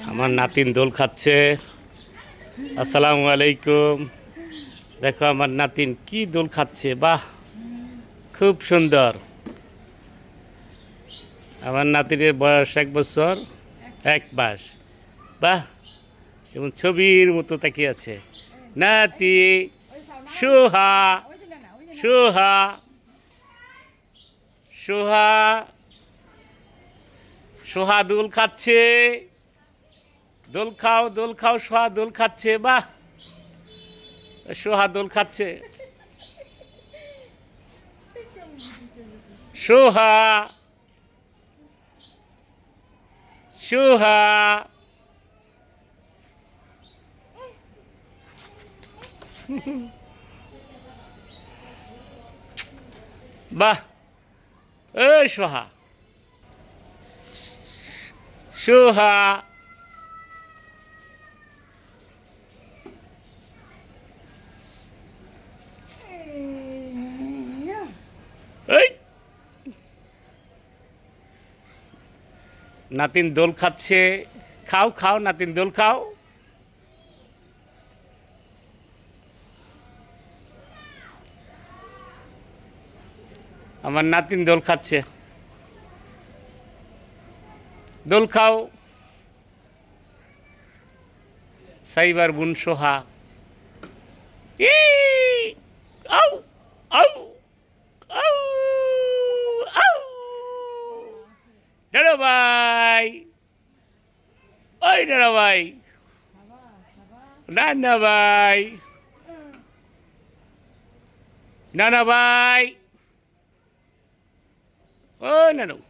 আমার নাতিন দোল খাচ্ছে। আসসালামু আলাইকুম। দেখো আমার নাতিন কি দোল খাচ্ছে, বাহ! খুব সুন্দর। আমার নাতিনের বয়স এক বছর, এক মাস। বাহ! যেমন ছবির মতো তাকিয়ে আছে। নাতি, সুহা সুহা সুহা, সোহা দোল খাচ্ছে। দোল খাও দোল খাও, সোহা দোল খাচ্ছে, বাহ! সোহা দোল খাচ্ছে। সোহা! সোহা! বাহ! এ সোহা। সোহা! নাতিন দোল খাচ্ছে। খাও খাও, নাতিন দোল খাও। আমার নাতিন দোল খাচ্ছে। দোল খাও। সাইবার বুন সোহা ભાઈ નાનાભાઈ નાનાભાઈ નાનાભાઈ ઓ નાનું.